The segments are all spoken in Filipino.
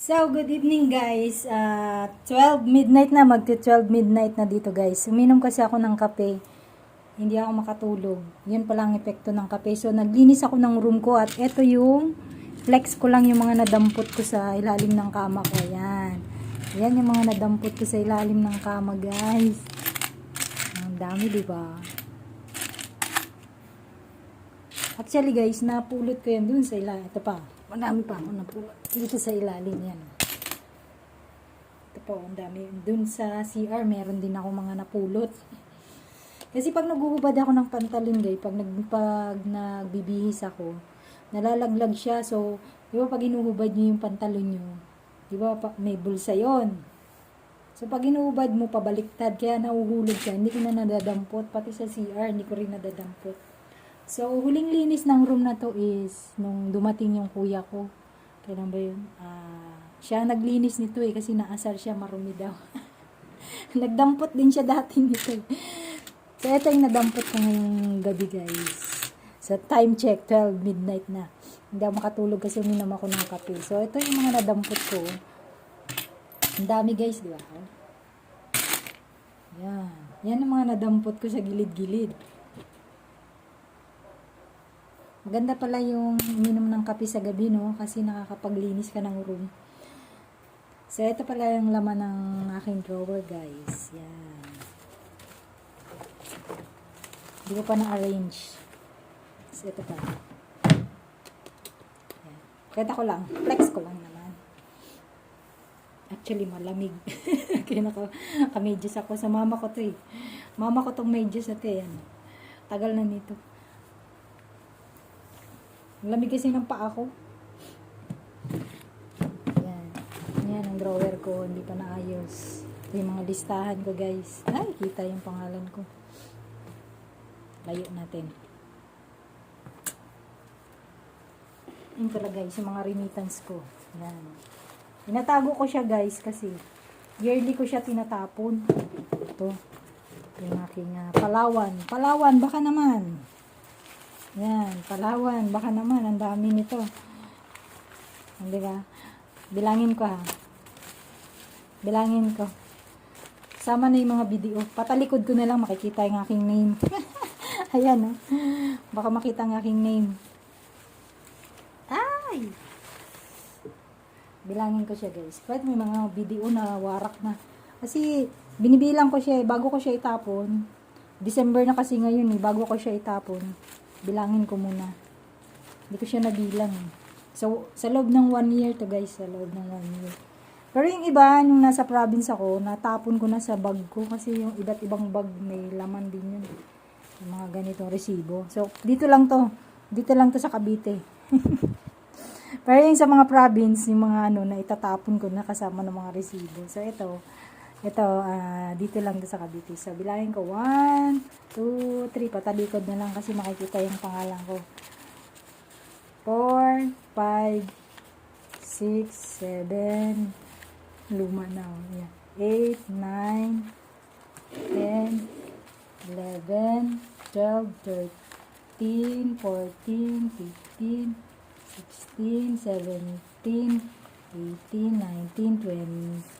So, good evening guys. Uh, 12 midnight na, magti 12 midnight na dito guys. Uminom kasi ako ng kape. Hindi ako makatulog. Yun pala ang epekto ng kape. So, naglinis ako ng room ko at eto yung flex ko lang yung mga nadampot ko sa ilalim ng kama ko. Yan. Yan yung mga nadampot ko sa ilalim ng kama guys. Ang dami, ba? Actually guys, napulot ko yan dun sa ilalim. Ito pa. Marami pa ako napulot. Dito sa ilalim yan. Ito po, ang dami. Dun sa CR, meron din ako mga napulot. Kasi pag naguhubad ako ng pantalon guys, pag, nag, pag nagbibihis ako, nalalaglag siya. So, di ba pag inuhubad nyo yung pantalon nyo, di ba may bulsa yon So, pag inuhubad mo, pabaliktad, kaya nahuhulog siya. Hindi ko na nadadampot. Pati sa CR, hindi ko rin nadadampot. So, huling linis ng room na to is nung dumating yung kuya ko. Kailan ba yun? Ah, siya naglinis nito eh kasi naasar siya marumi daw. Nagdampot din siya dati nito eh. So, ito yung nadampot ko ngayong gabi guys. Sa time check, 12 midnight na. Hindi ako makatulog kasi uminom ako ng kape. So, ito yung mga nadampot ko. Ang dami guys, di ba? Yan. Yan ang mga nadampot ko sa gilid-gilid. Maganda pala yung uminom ng kape sa gabi, no? Kasi nakakapaglinis ka ng room. So, ito pala yung laman ng aking drawer, guys. Yan. Hindi ko pa na-arrange. So, ito pa. Yan. Kaya ko lang. Flex ko lang naman. Actually, malamig. Kaya naka, naka-medyas ako. Sa mama ko to eh. Mama ko tong medyas na to eh. Ano. Tagal na nito. Lamig kasi ng paa ko. Yan. Yan ang drawer ko. Hindi pa naayos. Ito yung mga listahan ko guys. Ay, kita yung pangalan ko. Layo natin. Yun pala guys, yung mga remittance ko. Yan. Tinatago ko siya guys kasi yearly ko siya tinatapon. Ito. Yung aking ah, Palawan. Palawan, baka naman. Yan, Palawan. Baka naman, ang dami nito. Hindi ba? Bilangin ko ha. Bilangin ko. Sama na yung mga video. Patalikod ko na lang makikita yung aking name. Ayan, oh. Baka makita ang aking name. Ay! Bilangin ko siya, guys. Kahit may mga video na warak na. Kasi, binibilang ko siya, eh, bago ko siya itapon. December na kasi ngayon, eh, bago ko siya itapon. Bilangin ko muna. Hindi ko siya nabilang. eh. So, sa loob ng one year to guys, sa loob ng one year. Pero yung iba, nung nasa province ako, natapon ko na sa bag ko kasi yung iba't ibang bag may laman din yun. Yung mga ganitong resibo. So, dito lang to. Dito lang to sa Cavite. Pero yung sa mga province, yung mga ano, na itatapon ko na kasama ng mga resibo. So, ito, ito, ah, dito lang sa Cavite. So, bilangin ko, 1, 2, 3, patalikod na lang kasi makikita yung pangalan ko. 4, 5, 6, 7, luma na. Yan. 8, 9, 10, 11, 12, 13, 14, 15, 16, 17, 18, 19, 20,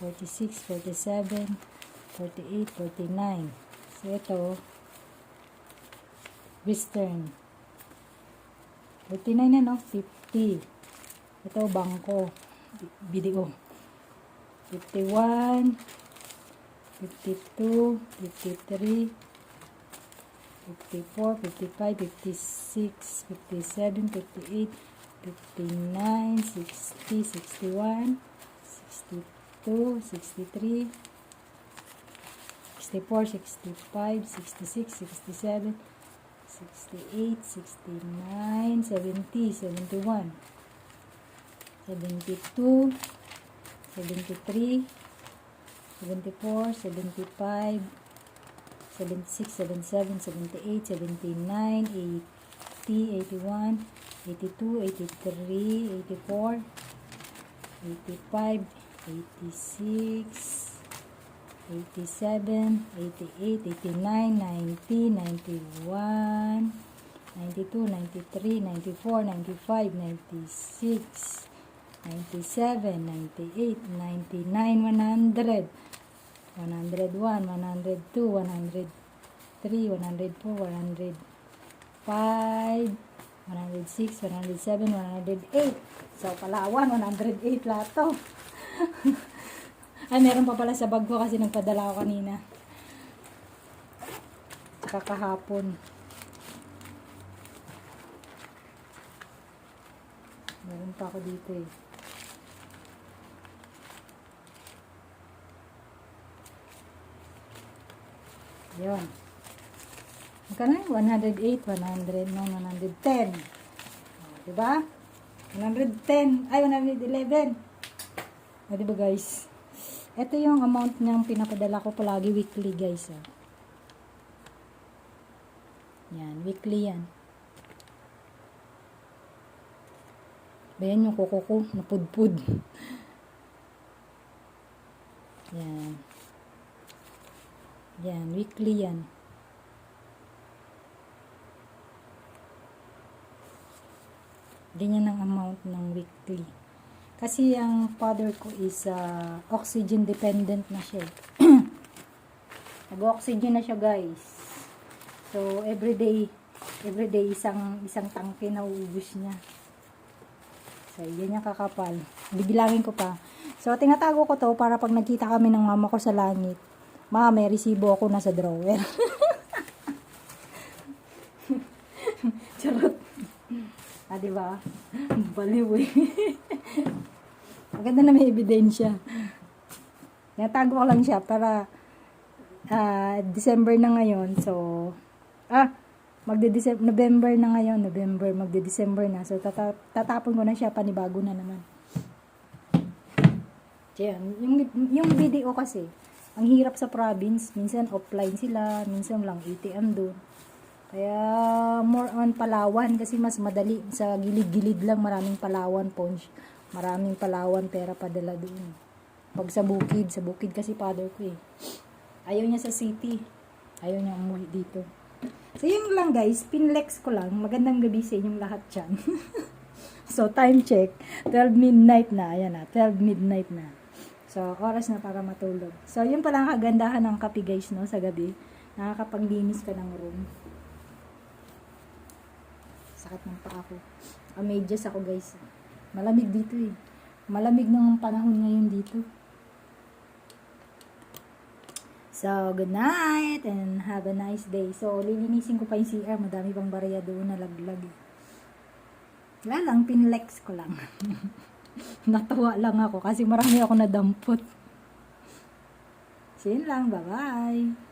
46, 47, 48, 49. So, ito, Western. 49 na, no? 50. Ito, bangko. Video. 51, 52, 53, 54, 55, 56, 57, 58, 59, 60, 61, 62, 63, 64, 65, 66, 67, 68, 69, 70, 71, 72, 73, 74, 75, 76, 77, 78, 79, 80, 81, 82, 83, 84, 85, 86, 87, 88, 89, 90, 91, 92, 93, 94, 95, 96, 97, 98, 99, 100, 101, 102, 103, 104, 105, 106, 107, 108. So, Palawan, 108 lahat to. Ay, meron pa pala sa bag ko kasi nagpadala ko kanina. Tsaka kahapon. Meron pa ako dito eh. Yun. Magkano yun? 108, 100, no, 110. O, diba? 110, ay 111. O, diba guys? Ito yung amount niyang pinapadala ko palagi weekly guys. Ah. Yan, weekly yan. Bayan yung kuko ko, napudpud. Yan. Yan, weekly yan. Ganyan ang amount ng weekly. Kasi ang father ko is uh, oxygen dependent na siya. eh. Nag-oxygen na siya guys. So, everyday, everyday isang isang tangke na uubos niya. So, yan yung kakapal. Bibilangin ko pa. So, tinatago ko to para pag nagkita kami ng mama ko sa langit, ma, may resibo ako na sa drawer. Charot. Ah, di ba? Baliw eh. Maganda na may ebidensya. Natago ko lang siya para ah, December na ngayon. So, ah, magde-December, November na ngayon. November, magde-December na. So, tata- tatapon ko na siya, panibago na naman. Yan. Yung, yung video kasi, ang hirap sa province. Minsan offline sila, minsan lang ATM doon. Kaya more on Palawan kasi mas madali sa gilid-gilid lang maraming Palawan ponch. Maraming Palawan pera padala doon. Pag sa bukid, sa bukid kasi father ko eh. Ayaw niya sa city. Ayaw niya umuwi dito. So yun lang guys, pinlex ko lang. Magandang gabi sa inyong lahat dyan. so time check, 12 midnight na. Ayan na, 12 midnight na. So oras na para matulog. So yun pala ang kagandahan ng kape guys no, sa gabi. Nakakapaglinis ka ng room sakit ng paa ko. Amedyas ako guys. Malamig dito eh. Malamig ng panahon ngayon dito. So, good night and have a nice day. So, lilinisin ko pa yung CR. Madami pang barya doon na laglag. eh. Wala lang, pinlex ko lang. Natuwa lang ako kasi marami ako nadampot. So, lang. Bye-bye.